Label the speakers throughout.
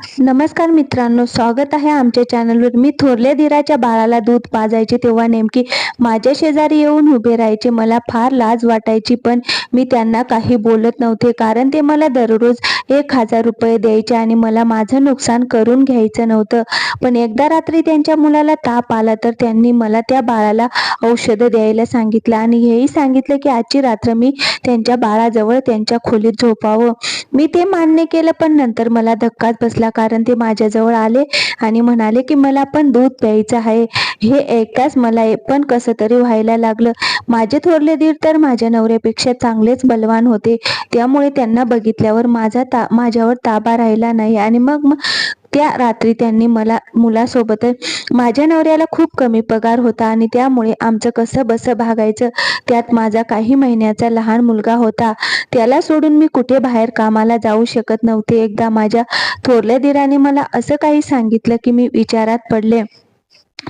Speaker 1: नमस्कार मित्रांनो स्वागत आहे आमच्या चॅनलवर मी थोरल्या धीराच्या बाळाला दूध पाजायचे तेव्हा नेमकी माझ्या शेजारी येऊन उभे राहायचे. मला फार लाज वाटायची पण मी त्यांना काही बोलत नव्हते कारण ते मला दररोज एक हजार रुपये द्यायचे आणि मला माझं नुकसान करून घ्यायचं नव्हतं. पण एकदा रात्री त्यांच्या मुलाला ताप आला तर त्यांनी मला त्या बाळाला औषधं द्यायला सांगितलं आणि हेही सांगितलं की आजची रात्र मी त्यांच्या बाळाजवळ त्यांच्या खोलीत झोपावं. मी ते मान्य केलं पण नंतर मला धक्काच बसला. कारण ते माझ्याजवळ आले आणि म्हणाले की मला पण दूध प्यायचं आहे. हे ऐकताच मला पण कसं तरी व्हायला लागलं. माझे थोरले दीर तर माझ्या नवऱ्यापेक्षा चांगलेच बलवान होते. त्यामुळे त्यांना बघितल्यावर माझा ता माझ्यावर ताबा राहिला नाही आणि मग त्या रात्री त्यांनी मला मुलासोबत माझ्या नवऱ्याला खूप कमी पगार होता आणि त्यामुळे आमचं कसं बसं भागायचं त्यात माझा काही महिन्याचा लहान मुलगा होता. त्याला सोडून मी कुठे बाहेर कामाला जाऊ शकत नव्हते. एकदा माझ्या थोरल्या दिराने मला असं काही सांगितलं की मी विचारात पडले.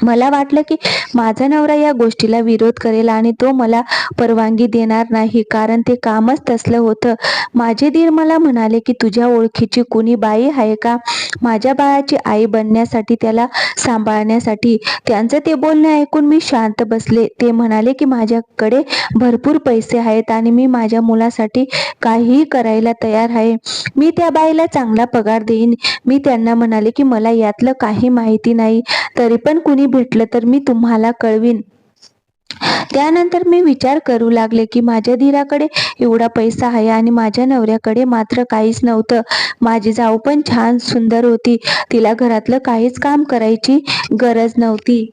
Speaker 1: मला वाटलं की माझा नवरा या गोष्टीला विरोध करेल आणि तो मला परवानगी देणार नाही कारण ते कामच तसलं होतं. माझे दीर मला म्हणाले की तुझ्या ओळखीची कुणी बाई आहे का? माझ्या बाळाची आई बनण्यासाठी त्याला सांभाळण्यासाठी. त्यांचं ते बोलणं ऐकून मी शांत बसले. ते म्हणाले की माझ्याकडे भरपूर पैसे आहेत आणि मी माझ्या मुलासाठी काहीही करायला तयार आहे. मी त्या बाईला चांगला पगार देईन. मी त्यांना म्हणाले की मला यातलं काही माहिती नाही. तरी पण कुणी भेटलं तर मी तुम्हाला कळवीन. त्यानंतर मी विचार करू लागले की माझ्या धीराकडे एवढा पैसा आहे आणि माझ्या नवऱ्याकडे मात्र काहीच नव्हतं. माझी जाऊ पण छान सुंदर होती. तिला घरातलं काहीच काम करायची गरज नव्हती.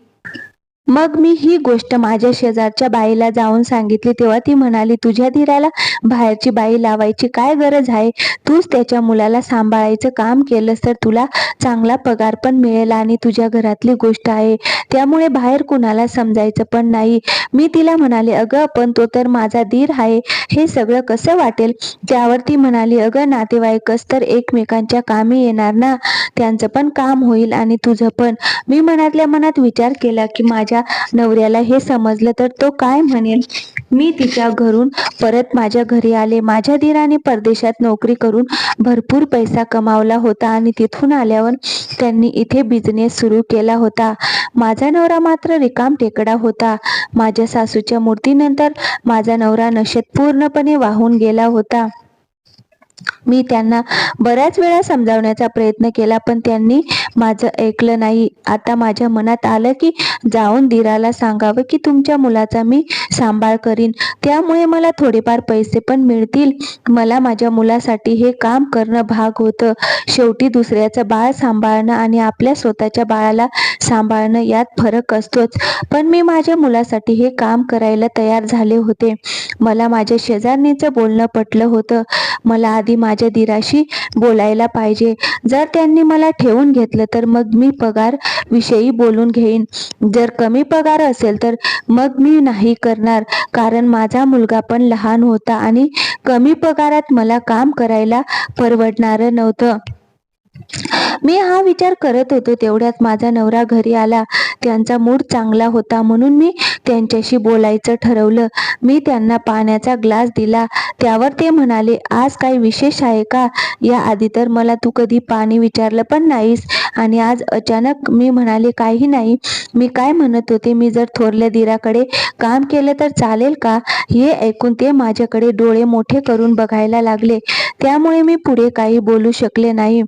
Speaker 1: मग मी ही गोष्ट माझ्या शेजारच्या बाईला जाऊन सांगितली. तेव्हा ती म्हणाली तुझ्या धीराला बाहेरची बाई लावायची काय गरज आहे? तूच त्याच्या मुलाला सांभाळायचं काम केलंस तर तुला चांगला पगार पण मिळेल आणि तुझ्या घरातली गोष्ट आहे. त्यामुळे बाहेर कुणाला समजायचं पण नाही. मी तिला म्हणाले अगं पण तो तर माझा धीर आहे. हे सगळं कसं वाटेल? त्यावर ती म्हणाली अगं नातेवाईकच तर एकमेकांच्या कामी येणार ना. त्यांचं पण काम होईल आणि तुझं पण. मी मनातल्या मनात विचार केला की माझ्या नवऱ्याला हे समजलं तर तो काय म्हणेल? मी तिच्या घरून परत माझ्या घरी आले. माझ्या धीराने परदेशात नोकरी करून भरपूर पैसा कमावला होता आणि तिथून आल्यावर त्यांनी इथे बिझनेस सुरू केला होता. माझा नवरा मात्र रिकाम टेकडा होता. माझ्या सासूच्या मूर्तीनंतर माझा नवरा नशेत पूर्णपणे वाहून गेला होता. मी त्यांना बऱ्याच वेळा समजावण्याचा प्रयत्न केला पण त्यांनी माझं ऐकलं नाही. आता माझ्या मनात आलं की जाऊन दिराला सांगावं की तुमच्या मुलाचा मी सांभाळ करीन. त्यामुळे मला थोडेफार पैसे पण मिळतील. मला माझ्या मुलासाठी हे काम करणं भाग होतं. शेवटी दुसऱ्याचं बाळ सांभाळणं आणि आपल्या स्वतःच्या बाळाला सांभाळणं यात फरक असतोच. पण मी माझ्या मुलासाठी हे काम करायला तयार झाले होते. मला माझ्या शेजारणीचं बोलणं पटलं होतं. मला आधी माझ्या माझ्या दिराशी बोलायला पाहिजे. जर त्यांनी मला ठेवून घेतलं तर मग मी पगार विषयी बोलून घेईन. जर कमी पगार असेल तर मग मी नाही करणार. कारण माझा मुलगा पण लहान होता आणि कमी पगारात मला काम करायला परवडणार नव्हतं. मी हा विचार करत होतो तेवढ्यात माझा नवरा घरी आला. त्यांचा मूड चांगला होता म्हणून मी त्यांच्याशी बोलायचं ठरवलं. मी त्यांना पाण्याचा ग्लास दिला. त्यावर ते म्हणाले आज काही विशेष आहे का? या आधी तर मला तू कधी पाणी विचारलं पण नाहीस. आणि आज अचानक मी म्हणाले काही नाही. मी काय म्हणत होते? मी जर थोरल्या दिराकडे काम केलं तर चालेल का? हे ऐकून ते माझ्याकडे डोळे मोठे करून बघायला लागले. त्यामुळे मी पुढे काही बोलू शकले नाही.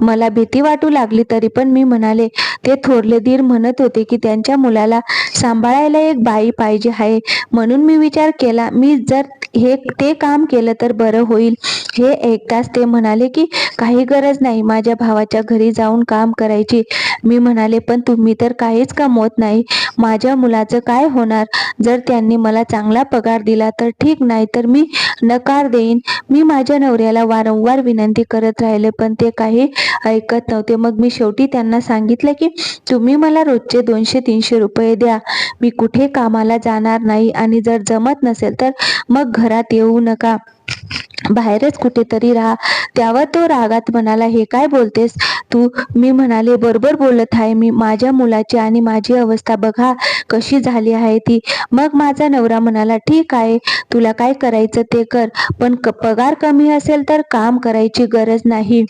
Speaker 1: मला भीती वाटू लागली तरी पण मी म्हणाले ते थोरले दीर म्हणत होते की त्यांच्या मुलाला सांभाळायला एक बाई पाहिजे आहे. म्हणून मी विचार केला मी जर हे ते काम केलं तर बरं होईल. हे ऐकताच ते म्हणाले की काही गरज नाही. माझ्या भावाच्या घरी जाऊन काम करायची. मी म्हणाले पण तुम्ही तर काहीच कमवत नाही. माझ्या मुलाचं काय होणार? जर त्यांनी मला चांगला पगार दिला तर ठीक नाही तर मी नकार देईन. मी माझ्या नवऱ्याला वारंवार विनंती करत राहिले पण ते काही ऐकत नव्हते. मग मी शेवटी त्यांना सांगितलं की तुम्ही मला रोजचे दोनशे तीनशे रुपये द्या. मी कुठे कामाला जाणार नाही आणि जर जमत नसेल तर मग घरात येऊ नका. बाहेरच कुठेतरी राहा. त्यावर तो रागात म्हणाला हे काय बोलतेस? तू मी म्हणाले बरोबर बोलत आहे मी. माझ्या मुलाची आणि माझी अवस्था बघा कशी झाली आहे ती. मग माझा नवरा म्हणाला ठीक आहे तुला काय करायचं ते कर. पण क- पगार कमी असेल तर काम करायची गरज नाही.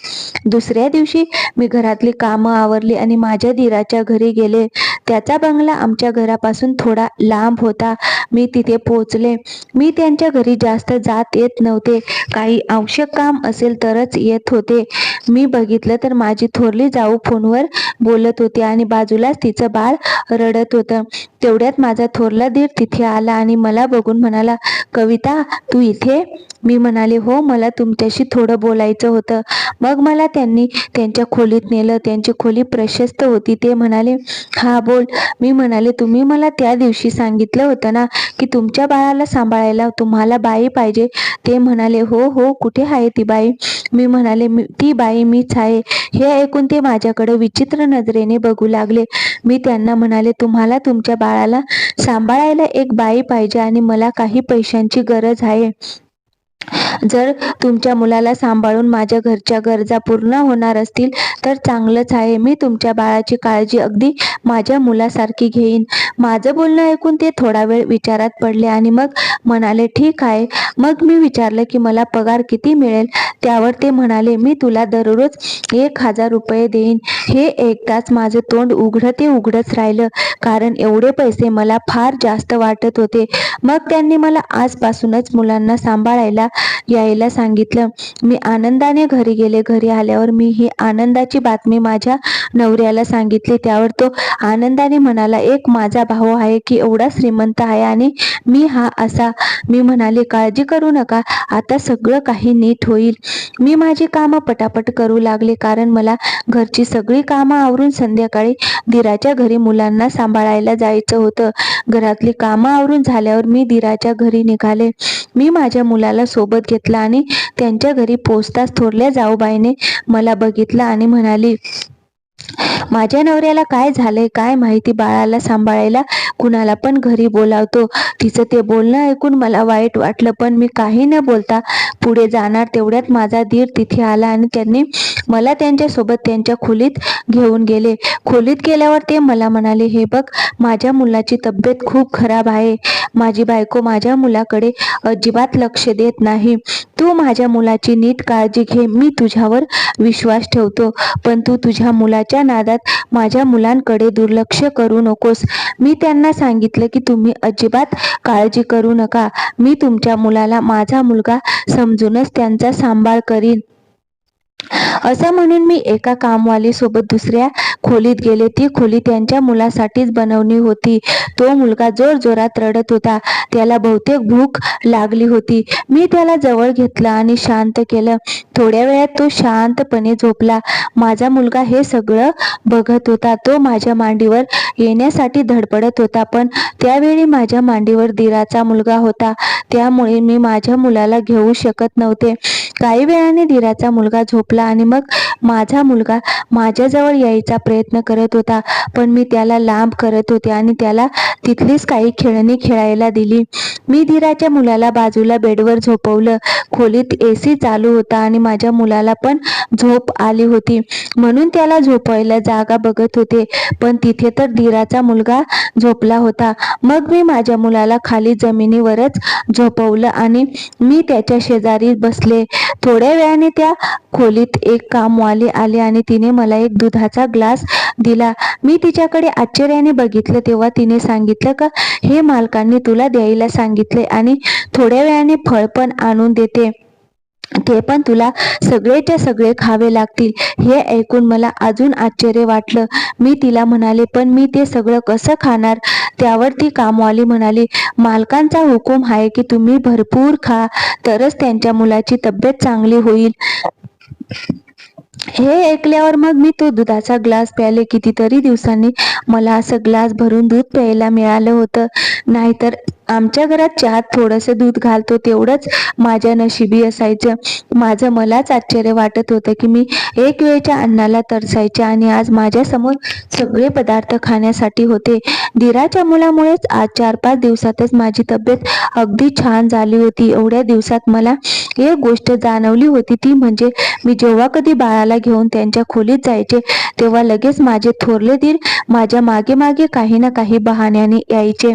Speaker 1: दुसऱ्या दिवशी मी घरातली कामं आवरली आणि माझ्या दिराच्या घरी गेले. त्याचा बंगला आमच्या घरापासून थोडा लांब होता. मी तिथे पोहोचले. मी त्यांच्या घरी जास्त जात येत नव्हते. काही आवश्यक काम असेल तरच येत होते. मी बघितलं तर माझी थोरली जाऊ फोनवर बोलत होती आणि बाजूलाच तिचं बाळ रडत होतं. तेवढ्यात माझा थोरला दीर तिथे आला आणि मला बघून म्हणाला कविता तू इथे? मी म्हणाले हो मला तुमच्याशी थोडं बोलायचं होतं. मग मला त्यांनी त्यांच्या खोलीत नेलं त्यांची खोली प्रशस्त होती. ते म्हणाले हा बोल. मी म्हणाले तुम्ही मला त्या दिवशी सांगितलं होतं ना की तुमच्या बाळाला सांभाळायला तुम्हाला बाई पाहिजे. ते म्हणाले हो हो कुठे आहे ती बाई? मी म्हणाले ती बाई मीच आहे. हे ऐकून ते माझ्याकडे विचित्र नजरेने बघू लागले. मी त्यांना म्हणाले तुम्हाला तुमच्या बाळाला सांभाळायला एक बाई पाहिजे आणि मला काही पैशांची गरज आहे. जर तुमच्या मुलाला सांभाळून माझ्या घरच्या गरजा पूर्ण होणार असतील तर चांगलंच आहे. मी तुमच्या बाळाची काळजी अगदी माझ्या मुलासारखी घेईन. माझं बोलणं ऐकून ते थोडा वेळ विचारात पडले आणि मग म्हणाले ठीक आहे. मग मी विचारलं की मला पगार किती मिळेल? त्यावर ते म्हणाले मी तुला दररोज एक हजार रुपये देईन. हे एकदाच माझं तोंड उघडं ते उघडच राहिलं. कारण एवढे पैसे मला फार जास्त वाटत होते. मग त्यांनी मला आजपासूनच मुलांना सांभाळायला यायला सांगितलं. मी आनंदाने घरी गेले. घरी आल्यावर मी ही आनंदाची बातमी माझ्या नवऱ्याला सांगितली. त्यावर तो आनंदाने म्हणाला एक माझा भाऊ आहे की एवढा श्रीमंत आहे आणि मी हा असा. मी म्हणाले काळजी करू नका. आता सगळं काही नीट होईल. मी माझी कामं पटापट करू लागले कारण मला घरची सगळी कामं आवरून संध्याकाळी दिराच्या घरी मुलांना सांभाळायला जायचं होतं. घरातली कामं आवरून झाल्यावर मी दिराच्या घरी निघाले. मी माझ्या मुलाला सोबत घेतला आणि त्यांच्या घरी पोचताच थोरल्या जाऊबाईने मला बघितलं आणि म्हणाली माझ्या नवऱ्याला काय झालंय काय माहिती बाळाला सांभाळायला कुणाला पण घरी बोलावतो. तिचं ते बोलणं ऐकून मला वाईट वाटलं पण मी काही न बोलता पुढे जाणार तेवढ्यात माझा दीर तिथे आला आणि त्यांनी मला त्यांच्यासोबत त्यांच्या खोलीत घेऊन गेले. खोलीत गेल्यावर ते मला म्हणाले हे बघ माझ्या मुलाची तब्येत खूप खराब आहे. माझी बायको माझ्या मुलाकडे अजिबात लक्ष देत नाही. तू माझ्या मुलाची नीट काळजी घे. मी तुझ्यावर विश्वास ठेवतो पण तू तुझ्या मुलाची मुलाच्या नादात माझ्या मुलांकडे दुर्लक्ष करू नकोस. मी त्यांना सांगितलं की तुम्ही अजिबात काळजी करू नका. मी तुमच्या मुलाला माझा मुलगा समजूनच त्यांचा सांभाळ करीन. असं म्हणून मी एका कामवाली सोबत दुसऱ्या खोलीत गेले. ती खोली त्यांच्या मुलासाठीच बनवली होती. तो मुलगा जोर जोरात रडत होता. त्याला बहुतेक भूक लागली होती. मी त्याला जवळ घेतलं आणि शांत केलं. थोड्या वेळात तो शांतपणे झोपला. माझा मुलगा हे सगळं बघत होता. तो माझ्या मांडीवर येण्यासाठी धडपडत होता. पण त्यावेळी माझ्या मांडीवर दिराचा मुलगा होता. त्यामुळे मी माझ्या मुलाला घेऊ शकत नव्हते. काही वेळाने दिराचा मुलगा झोप झोपला आणि मग माझा मुलगा माझ्याजवळ यायचा प्रयत्न करत होता. पण मी त्याला लांब करत होते आणि त्याला तिथलीच काही खेळणी खेळायला दिली. मी धीराच्या मुलाला बाजूला बेडवर झोपवलं. खोलीत एसी चालू होता आणि माझ्या मुलाला पण झोप आली होती. म्हणून त्याला झोपायला जागा बघत होते. पण तिथे तर धीराचा मुलगा झोपला होता. मग मी माझ्या मुलाला खाली जमिनीवरच झोपवलं आणि मी त्याच्या शेजारी बसले. थोड्या वेळाने त्या खोली खोलीत एक कामवाली आली आणि तिने मला एक दुधाचा ग्लास दिला. मी तिच्याकडे आश्चर्याने बघितलं तेव्हा तिने सांगितलं का हे मालकांनी तुला द्यायला सांगितले आणि थोड्या वेळाने फळ पण आणून देते. ते पण तुला सगळेच्या सगळे खावे लागतील. हे ऐकून मला अजून आश्चर्य वाटलं. मी तिला म्हणाले पण मी ते सगळं कसं खाणार? त्यावर ती कामवाली म्हणाली मालकांचा हुकूम आहे की तुम्ही भरपूर खा तरच त्यांच्या मुलाची तब्येत चांगली होईल. हे ऐकल्यावर मग मी तो दुधाचा ग्लास प्याले कितीतरी दिवसांनी. मला असं ग्लास भरून दूध प्यायला मिळालं होतं. नाहीतर आमच्या घरात चहात थोडंसं दूध घालतो तेवढंच माझ्या नशिबी असायचं. माझं मलाच आश्चर्य वाटत होतं की मी एक वेळच्या अन्नाला तरसायचे आणि आज माझ्यासमोर सगळे पदार्थ खाण्यासाठी होते. दिराच्या मुलामुळेच आज चार पाच दिवसातच माझी तब्येत अगदी छान झाली होती. एवढ्या दिवसात मला एक गोष्ट जाणवली होती ती म्हणजे मी जेव्हा कधी बाळाला घेऊन त्यांच्या खोलीत जायचे तेव्हा लगेच माझे थोरले दीर माझ्या मागे मागे काही ना काही बहाण्याने यायचे.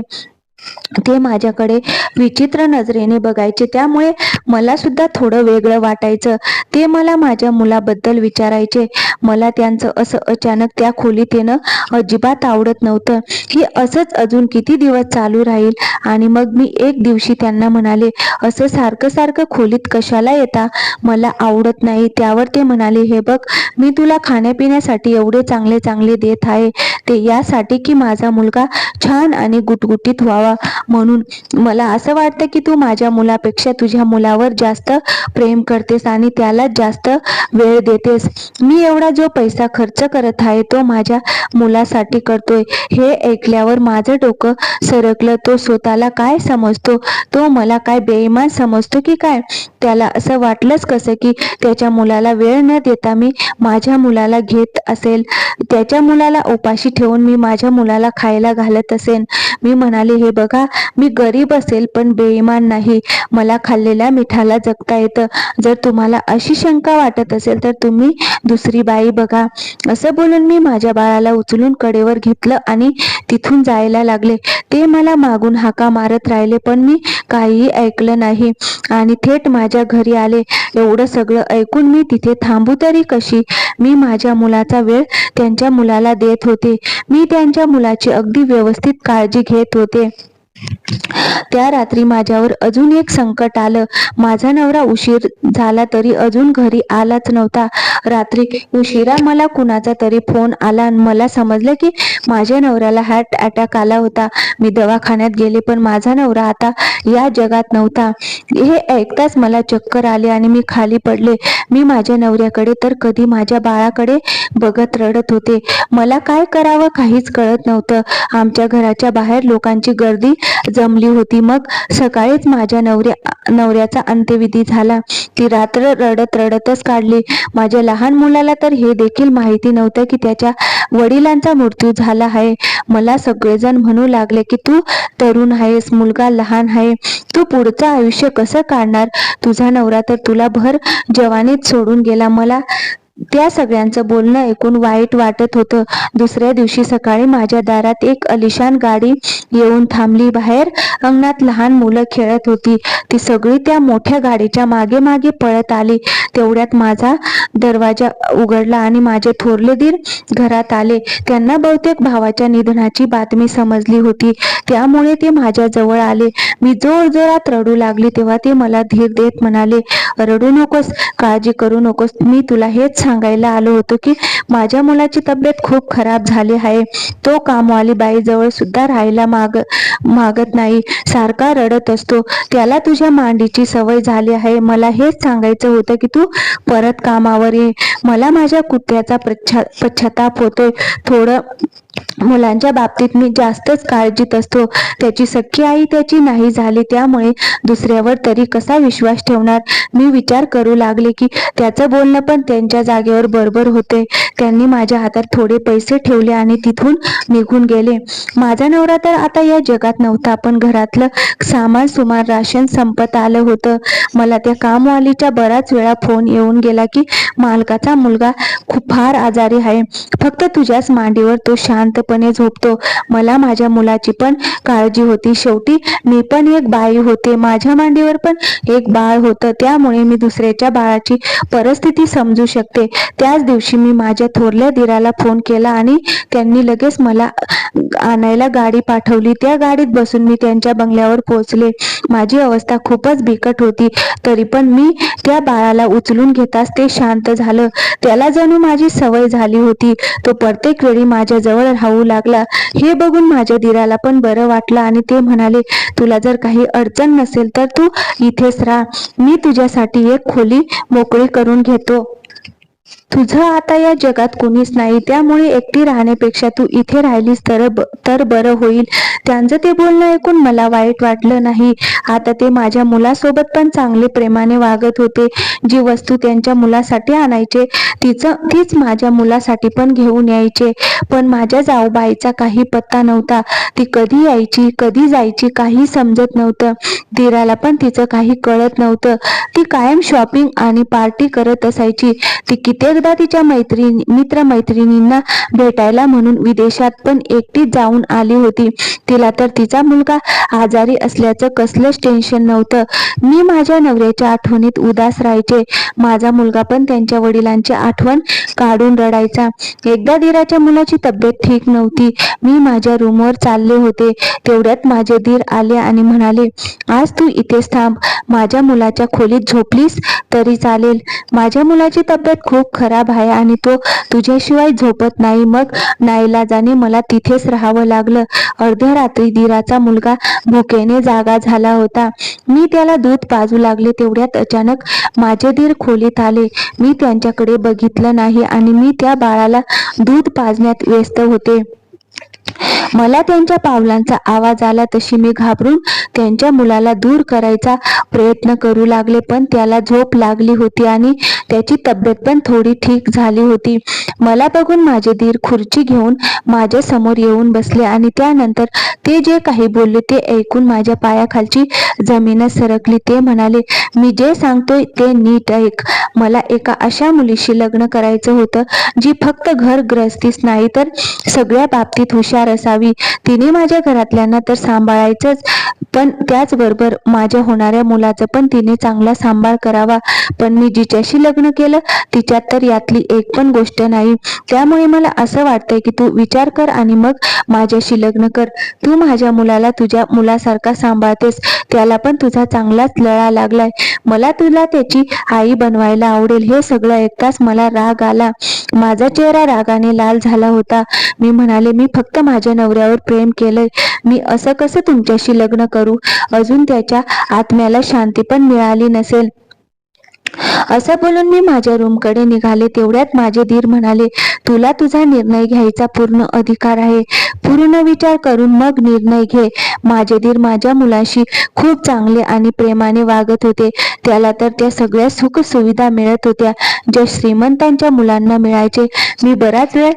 Speaker 1: ते माझ्याकडे विचित्र नजरेने बघायचे. त्यामुळे मला सुद्धा थोडं वेगळं वाटायचं. ते मला माझ्या मुलाबद्दल विचारायचे. मला त्यांचं असं अचानक त्या खोलीत येणं अजिबात आवडत नव्हतं. की असंच अजून किती दिवस चालू राहील? आणि मग मी एक दिवशी त्यांना म्हणाले असं सारखं सारखं खोलीत कशाला येता? मला आवडत नाही. त्यावर ते म्हणाले हे बघ मी तुला खाण्यापिण्यासाठी एवढे चांगले चांगले देत आहे. ते यासाठी की माझा मुलगा छान आणि गुटगुटीत व्हावा. म्हणून मला असं वाटतं की तू माझ्या मुलापेक्षा तुझ्या मुलावर जास्त प्रेम करतेस आणि त्याला जास्त वेळ देतेस. मी एवढा जो पैसा खर्च करत आहे तो माझ्या मुलासाठी करतोय. हे ऐकल्यावर माझं डोकं सरकलं. तो स्वतःला काय समजतो? तो मला काय बेईमान समजतो की काय? त्याला असं वाटलंच कसं की त्याच्या मुलाला वेळ न देता मी माझ्या मुलाला घेत असेल? त्याच्या मुलाला उपाशी ठेवून मी माझ्या मुलाला खायला घालत असेन? मी म्हणाले हे बघा मी गरीब असेल पण बेईमान नाही. मला खाल्लेल्या मिठाला जगता येतं. जर तुम्हाला अशी शंका वाटत असेल तर तुम्ही दुसरी बाई बघा. असं बोलून मी माझ्या बाळाला उचलून कडेवर घेतलं आणि तिथून जायला लागले. ते मला मागून हाका मारत राहिले पण मी काहीही ऐकलं नाही. आणि थेट माझ्या घरी आले. एवढं सगळं ऐकून मी तिथे थांबू तरी कशी? मी माझ्या मुलाचा वेळ त्यांच्या मुलाला देत होते. मी त्यांच्या मुलाची अगदी व्यवस्थित काळजी घेत होते. त्या रात्री माझ्यावर अजून एक संकट आलं. माझा नवरा उशीर झाला तरी अजून घरी आलाच नव्हता. रात्री उशिरा मला कुणाचा तरी फोन आला आणि मला समजलं की माझ्या नवऱ्याला हार्ट अटॅक आला होता. मी दवाखान्यात गेले पण माझा नवरा आता या जगात नव्हता. हे ऐकताच मला चक्कर आले आणि मी खाली पडले. मी माझ्या नवऱ्याकडे तर कधी माझ्या बाळाकडे बघत रडत होते. मला काय करावं काहीच कळत नव्हतं. आमच्या घराच्या बाहेर लोकांची गर्दी जमली होती. मग सकाळीच माझ्या नवऱ्या नवऱ्याचा अंत्यविधी झाला. ती रात्र रडत रडतच काढली. माझ्या लहान मुलाला तर हे देखील माहिती नव्हतं की त्याच्या वडिलांचा मृत्यू झाला आहे. मला सगळेजण म्हणू लागले की तू तरुण आहेस मुलगा लहान आहे. तू पुढचं आयुष्य कसं काढणार? तुझा नवरा तर तुला भर जवानीत सोडून गेला. मला त्या सगळ्यांचं बोलणं ऐकून वाईट वाटत होतं. दुसऱ्या दिवशी सकाळी माझ्या दारात एक अलिशान गाडी येऊन थांबली. बाहेर अंगणात लहान मुलं खेळत होती. ती सगळी त्या मोठ्या गाडीच्या मागे मागे पळत आली. तेवढ्यात माझा दरवाजा उघडला आणि माझे थोरले दीर घरात आले. त्यांना बहुतेक भावाच्या निधनाची बातमी समजली होती. त्यामुळे ते माझ्या जवळ आले. मी जोर जोरात रडू लागली तेव्हा ते मला धीर देत म्हणाले रडू नकोस काळजी करू नकोस. मी तुला हेच सांगायला आलो होतो की माझ्या मुलाची तब्येत खूप खराब झाली आहे. तो कामवाली बाई जवळ सुद्धा राहायला माग मागत नाही. सारखा रडत असतो. त्याला तुझ्या मांडीची सवय झाली आहे. मला हेच सांगायचं होतं की तू परत कामावर ये. मला माझ्या कुत्र्याचा पश्चाताप होतोय. थोडं मुलांच्या बाबतीत मी जास्तच काळजीत असतो. त्याची सख्खी आई त्याची नाही झाली त्यामुळे दुसऱ्यावर तरी कसा विश्वास ठेवणार? मी विचार करू लागले की त्याचं बोलणं पण त्यांच्या जागेवर बरोबर होते. त्यांनी माझ्या हातात थोडे पैसे ठेवले आणि तिथून निघून गेले. माझा नवरा तर आता या जगात नव्हता पण घरातलं सामान सुमार राशन संपत आलं होतं. मला त्या कामवालीच्या बराच वेळा फोन येऊन गेला की मालकाचा मुलगा खूप फार आजारी आहे. फक्त तुझ्याच मांडीवर तो शांत शांतपणे झोपतो. मला माझ्या मुलाची पण काळजी होती. शेवटी मी पण एक बाई होते. माझ्या मांडीवर पण एक बाळ होतं. त्यामुळे मी दुसऱ्याच्या बाळाची परिस्थिती समजू शकते. त्याच दिवशी मी माझ्या थोरल्या दिराला फोन केला आणि त्यांनी लगेच मला आणायला गाडी पाठवली. त्या गाडीत बसून मी त्यांच्या बंगल्यावर पोहोचले. माझी अवस्था खूपच बिकट होती. तरी पण मी त्या बाळाला उचलून घेताच ते शांत झालं. त्याला जणू माझी सवय झाली होती. तो प्रत्येक वेळी माझ्याजवळ राहू लागला हे बघून माझ्या दिराला पण बरं वाटलं आणि ते म्हणाले तुला जर काही अडचण नसेल तर तू इथेच राहा. मी तुझ्यासाठी एक खोली मोकळी करून घेतो. तुझं आता या जगात कोणीच नाही. त्यामुळे एकटी राहण्यापेक्षा तू इथे राहिलीस तर ब- तर बरं होईल. त्यांचं ते बोलणं ऐकून मला वाईट वाटलं नाही. आता ते माझ्या मुलासोबत पण चांगले प्रेमाने वागत होते. जी वस्तू त्यांच्या मुलासाठी आणायचे तिचं तीच माझ्या मुलासाठी पण घेऊन यायचे. पण माझ्या जाऊबाईचा काही पत्ता नव्हता. ती कधी यायची कधी जायची काही समजत नव्हतं. धीराला पण तिचं काही कळत नव्हतं. ती कायम शॉपिंग आणि पार्टी करत असायची. ती कित्येकदा तिच्या मैत्रिणी मित्रमैत्रिणींना भेटायला म्हणून विदेशात पण एकटीच जाऊन आली होती. तिला तर तिचा मुलगा आजारी असल्याचं कसलंच टेन्शन नव्हतं. मी माझ्या नवऱ्याच्या आठवणीत उदास राहायचे. माझा मुलगा पण त्यांच्या वडिलांची आठवण काढून रडायचा. एकदा धीराच्या मुलाची तब्येत ठीक नव्हती. मी माझ्या रूमवर चालले होते. तेवढ्यात माझे धीर आले आणि म्हणाले आज तू इथेच थांब. माझ्या मुलाच्या खोलीत झोपलीस तरी चालेल. माझ्या मुलाची तब्येत खूप खराब आहे आणि तो तुझ्याशिवाय झोपत नाही. मग नाईलाजाने मला तिथेच राहावं लागलं. अर्ध्या रात्री दिराचा मुलगा भुकेने जागा झाला होता. मी त्याला दूध पाजू लागले. तेवढ्यात अचानक माझे दीर खोलीत आले. मी त्यांच्याकडे बघितलं नाही आणि मी त्या बाळाला दूध पाजण्यात व्यस्त होते. मला त्यांच्या पावलांचा आवाज आला तशी मी घाबरून त्यांच्या मुलाला दूर करायचा प्रयत्न करू लागले पण त्याला झोप लागली होती आणि त्याची तब्येत पण थोडी ठीक झाली होती. मला बघून माझे धीर खुर्ची घेऊन माझ्यासमोर येऊन बसले आणि त्यानंतर ते जे काही बोलले ते ऐकून माझ्या पायाखालची जमीनच सरकली. ते म्हणाले मी जे सांगतोय ते नीट ऐक. मला एका अशा मुलीशी लग्न करायचं होतं जी फक्त घर ग्रस्तीच नाही तर सगळ्या बाबतीत हुशार असावी. तिने माझ्या घरातल्यांना तर सांभाळायचंच पण त्याचबरोबर माझ्या होणाऱ्या मुलाचं पण तिने चांगला सांभाळ करावा. पण मी जिच्याशी लग्न केलं तिच्यात तर यातली एक पण गोष्ट नाही. त्यामुळे मला असं वाटतंय की तू विचार कर आणि मग माझ्याशी लग्न कर. तू माझ्या मुलाला तुझ्या मुलासारखा सांभाळतेस. त्याला पण तुझा चांगलाच लळा लागलाय. मला तुला त्याची आई बनवायला आवडेल हे सगळं ऐकताच मला राग आला. माझा चेहरा रागाने लाल झाला होता. मी म्हणाले मी फक्त माझ्या नवऱ्यावर प्रेम केलंय. मी असं कसं तुमच्याशी लग्न करू? अजून त्याच्या आत्म्याला शांती पण मिळाली नसेल. असं बोलून मी माझ्या रूमकडे निघाले. तेवढ्यात माझे धीर म्हणाले तुला तुझा निर्णय घ्यायचा पूर्ण अधिकार आहे. पूर्ण विचार करून मग निर्णय घे. माझे धीर माझ्या मुलाशी खूप चांगले आणि प्रेमाने वागत होते. त्याला तर त्या सगळ्या सुख सुविधा मिळत होत्या ज्या श्रीमंतांच्या मुलांना मिळायचे. मी बराच वेळ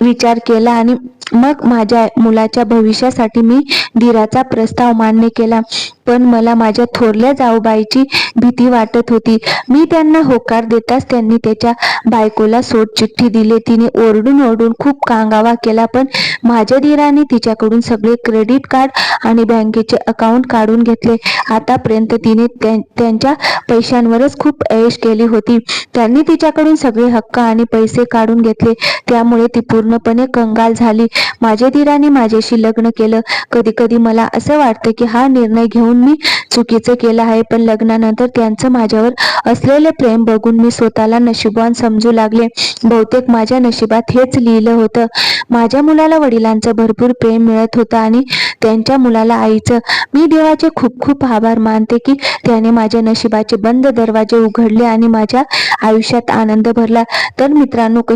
Speaker 1: विचार केला आणि मग माझ्या मुलाच्या भविष्यासाठी मी धीराचा प्रस्ताव मान्य केला. पण मला माझ्या थोरल्या जाऊबाईची भीती वाटत होती. मी त्यांना होकार देताच त्यांनी त्याच्या बायकोला सोड चिठ्ठी दिली. तिने ओरडून ओरडून खूप कांगावा केला पण माझ्या धीराने तिच्याकडून सगळे क्रेडिट कार्ड आणि बँकेचे अकाउंट काढून घेतले. आतापर्यंत तिने त्यां- त्यांच्या पैशांवरच खूप ऐश केली होती. त्यांनी तिच्याकडून सगळे हक्क आणि पैसे काढून घेतले. त्यामुळे ती पूर्णपणे कंगाल झाली. माझ्या धीराने माझ्याशी लग्न केलं. कधी कधी मला असं वाटतं की हा निर्णय घेऊन मी चुकीचं केलं आहे. पण लग्नानंतर त्यांचं माझ्यावर असलेले प्रेम बघून मी स्वतःला नशिबवान समजू लागले. बहुतेक माझ्या नशिबात हेच लिहिलं होतं. माझ्या मुलाला वडिलांचं भरपूर प्रेम मिळत होतं आणि त्यांच्या मुलाला आईचं. मी देवाचे खूप खूप आभार मानते की त्याने माझ्या नशिबाचे बंद दरवाजे उघडले आणि माझ्या आयुष्यात आनंद भरला. तर मित्रांनो